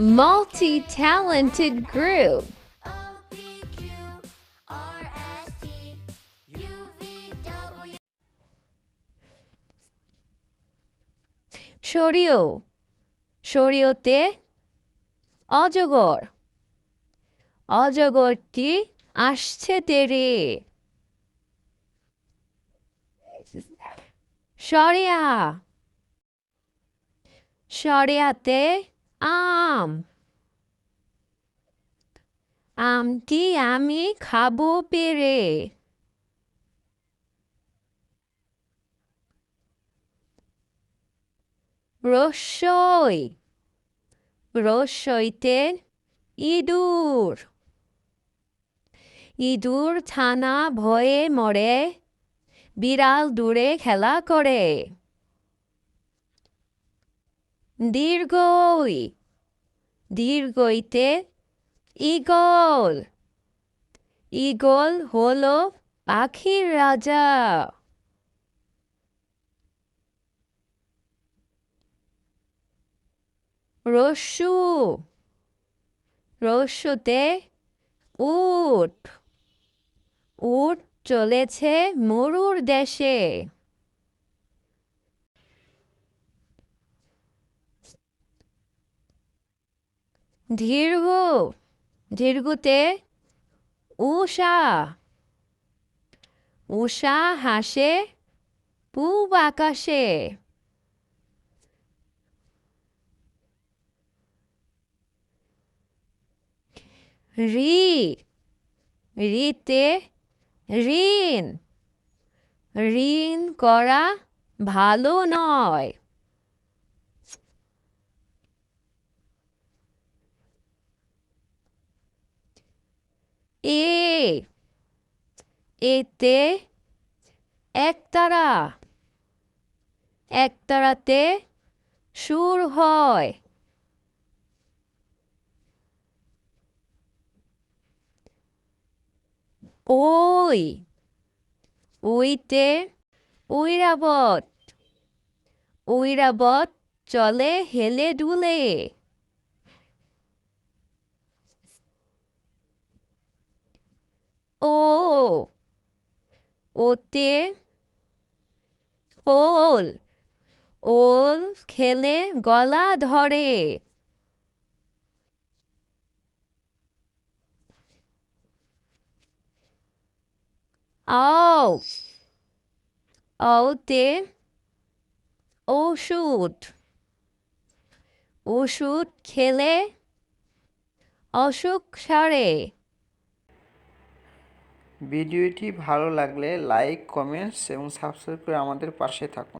multi talented group. সরিও সরিওতে অজগর অজগরটি আসছে তেরে সরিয়া সরিয়াতে আম। আমটি আমি খাব পেরে? রসই। রসইতে ইঁদুর। ইঁদুর থানা ভয়ে মরে, বিড়াল দূরে খেলা করে। দীর্ঘই দীর্ঘইতে ঈগল। ঈগল হলো পাখির রাজা। রস্যু রস্যুতে উট। উট চলেছে মরুর দেশে। দীর্ঘ দীর্ঘতে উষা। উষা হাসে পূব আকাশে। রি রিতে ঋণ। ঋণ করা ভালো নয়। এ এতে একতারা একতারাতে সুর হয়। ওই ওইতে ঐরাবত ঐরাবত চলে হেলে দুলে ও ওতে ওল ওল খেলে গলা ধরে। ও ওতে ওষুধ ওষুধ খেলে অসুখ সারে। ভিডিওটি ভালো লাগলে লাইক কমেন্টস এবং সাবস্ক্রাইব করে আমাদের পাশে থাকুন।